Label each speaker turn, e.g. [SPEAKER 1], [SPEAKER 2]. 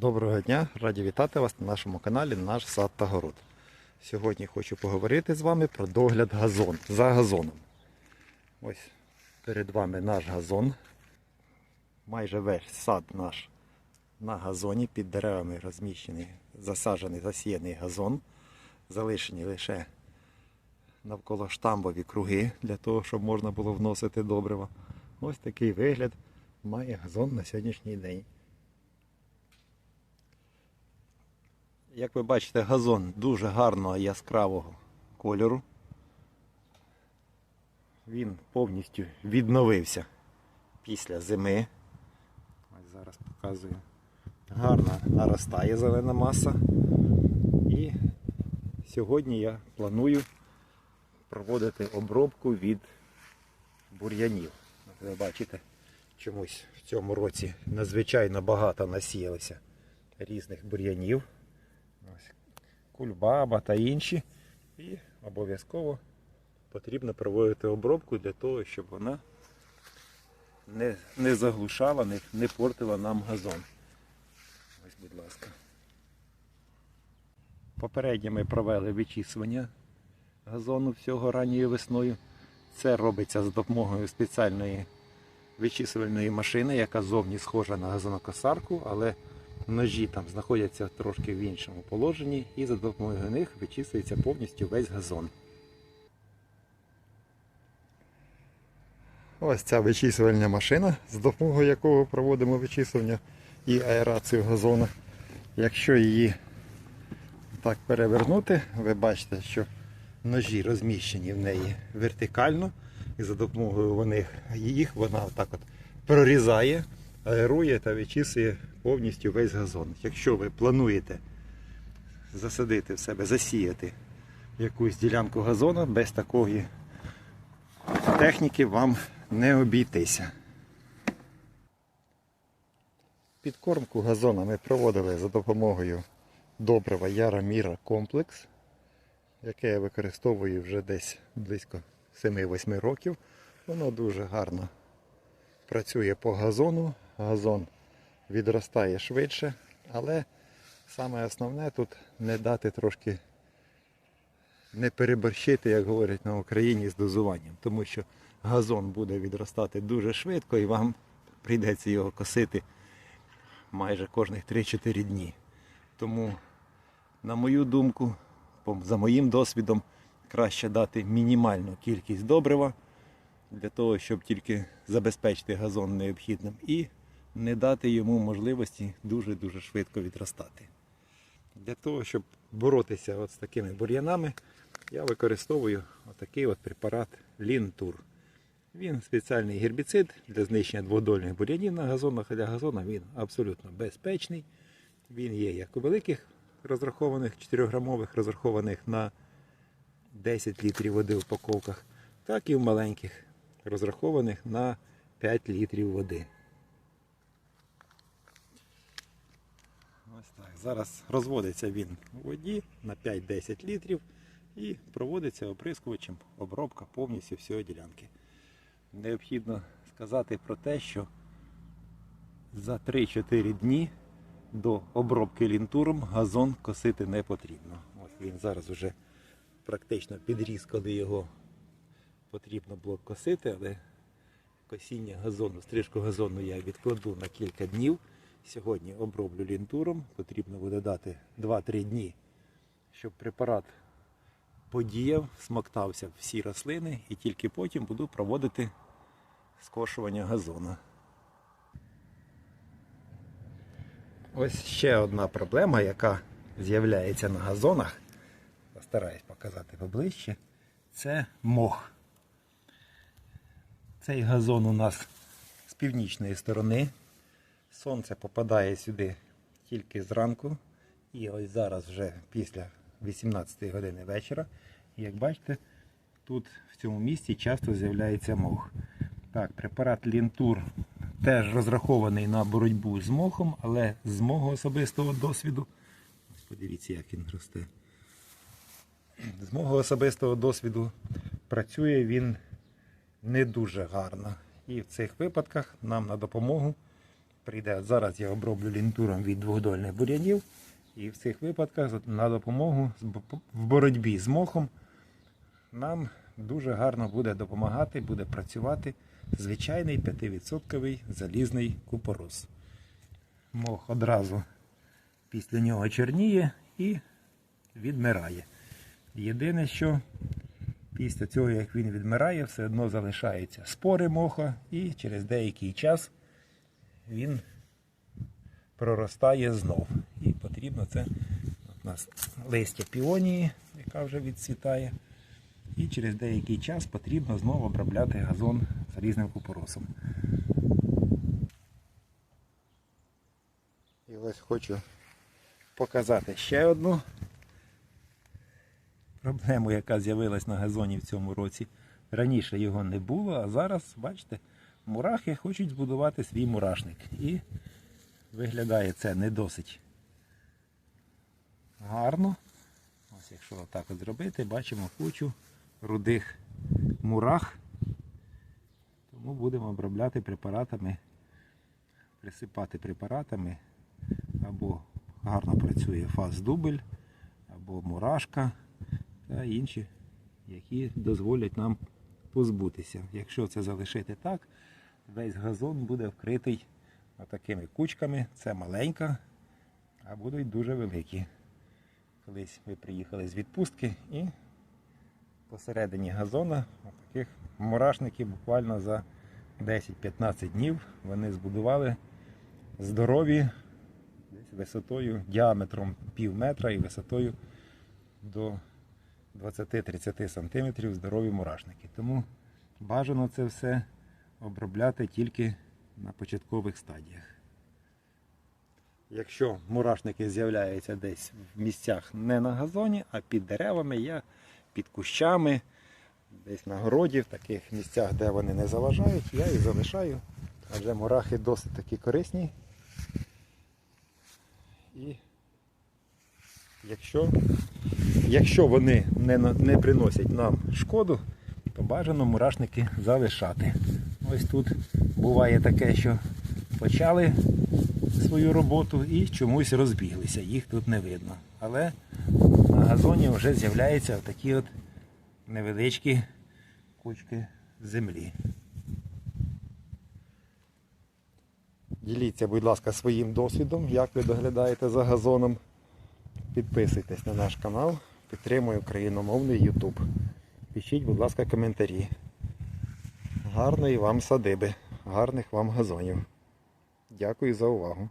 [SPEAKER 1] Доброго дня! Раді вітати вас на нашому каналі Наш сад та город. Сьогодні хочу поговорити з вами про догляд газон за газоном. Ось перед вами наш газон. Майже весь сад наш на газоні під деревами розміщений, засаджений, засіяний газон. Залишені лише навколо штамбові круги для того, щоб можна було вносити добрива. Ось такий вигляд має газон на сьогоднішній день. Як ви бачите, газон дуже гарного яскравого кольору. Він повністю відновився після зими. Ось зараз показую. Гарно наростає зелена маса. І сьогодні я планую проводити обробку від бур'янів. Ви бачите, чомусь в цьому році надзвичайно багато насіялося різних бур'янів. Кульбаба та інші. І обов'язково потрібно проводити обробку для того, щоб вона не, не заглушала, не, не портила нам газон. Ось, будь ласка. Попередньо ми провели вичісування газону всього ранньою весною. Це робиться за допомогою спеціальної вичісувальної машини, яка зовні схожа на газонокосарку, але ножі там знаходяться трошки в іншому положенні, і за допомогою них вичісується повністю весь газон. Ось ця вичісувальна машина, з допомогою якого проводимо вичісування і аерацію газону. Якщо її так перевернути, ви бачите, що ножі розміщені в неї вертикально, і за допомогою їх вона так от прорізає, аерує та вичісує повністю весь газон. Якщо ви плануєте засадити в себе, засіяти якусь ділянку газону, без такої техніки вам не обійтися. Підкормку газона ми проводили за допомогою добрива Яра Міра комплекс, яке я використовую вже десь близько 7-8 років. Воно дуже гарно працює по газону. Газон відростає швидше, але саме основне тут не дати трошки не переборщити, як говорять на Україні, з дозуванням, тому що газон буде відростати дуже швидко і вам прийдеться його косити майже кожних 3-4 дні. Тому, на мою думку, за моїм досвідом, краще дати мінімальну кількість добрива для того, щоб тільки забезпечити газон необхідним і не дати йому можливості дуже-дуже швидко відростати. Для того, щоб боротися от з такими бур'янами, я використовую отакий от препарат Лінтур. Він спеціальний гербіцид для знищення дводольних бур'янів на газонах. А Для газона він абсолютно безпечний. Він є як у великих розрахованих 4-грамових, розрахованих на 10 літрів води в упаковках, так і в маленьких, розрахованих на 5 літрів води. Ось так. Зараз розводиться він у воді на 5-10 літрів і проводиться оприскувачем обробка повністю всієї ділянки. Необхідно сказати про те, що за 3-4 дні до обробки лінтуром газон косити не потрібно. Ось він зараз вже практично підріс, коли його потрібно було косити, але косіння газону, стрижку газону я відкладу на кілька днів. Сьогодні оброблю лінтуром. Потрібно буде дати 2-3 дні, щоб препарат подіяв, смоктався всі рослини і тільки потім буду проводити скошування газона. Ось ще одна проблема, яка з'являється на газонах. Постараюсь показати поближче. Це мох. Цей газон у нас з північної сторони. Сонце попадає сюди тільки зранку. І ось зараз вже після 18 години вечора. Як бачите, тут в цьому місці часто з'являється мох. Так, препарат Лінтур теж розрахований на боротьбу з мохом, але з мого особистого досвіду. Подивіться, як він росте. З мого особистого досвіду працює він не дуже гарно. І в цих випадках нам на допомогу прийде. Зараз я оброблю лінтуром від двохдольних бур'янів. І в цих випадках на допомогу в боротьбі з мохом нам дуже гарно буде допомагати, буде працювати звичайний 5% залізний купорос. Мох одразу після нього чорніє і відмирає. Єдине, що після цього, як він відмирає, все одно залишаються спори моха, і через деякий час він проростає знов. І потрібно це у нас листя піонії, яка вже відцвітає. І через деякий час потрібно знову обробляти газон залізним купоросом. І ось хочу показати ще одну проблему, яка з'явилась на газоні в цьому році. Раніше його не було, а зараз, бачите, мурахи хочуть збудувати свій мурашник. І виглядає це не досить гарно. Ось якщо отак от зробити, бачимо кучу рудих мурах. Тому будемо обробляти препаратами, присипати препаратами або гарно працює фаз-дубль, або мурашка та інші, які дозволять нам позбутися. Якщо це залишити так, весь газон буде вкритий такими кучками. Це маленька, а будуть дуже великі. Колись ви приїхали з відпустки і посередині газона таких мурашників буквально за 10-15 днів вони збудували здорові висотою, діаметром пів метра і висотою до 20-30 см здорові мурашники. Тому бажано це все обробляти тільки на початкових стадіях. Якщо мурашники з'являються десь в місцях не на газоні, а під деревами, я під кущами, десь на городі, в таких місцях, де вони не заважають, я їх залишаю. Адже мурахи досить такі корисні. І якщо, якщо вони не, не приносять нам шкоду, то бажано мурашники залишати. Ось тут буває таке, що почали свою роботу і чомусь розбіглися, їх тут не видно. Але на газоні вже з'являються такі от невеличкі кучки землі. Діліться, будь ласка, своїм досвідом, як ви доглядаєте за газоном. Підписуйтесь на наш канал, підтримуй україномовний YouTube. Пишіть, будь ласка, коментарі. Гарної вам садиби, гарних вам газонів. Дякую за увагу.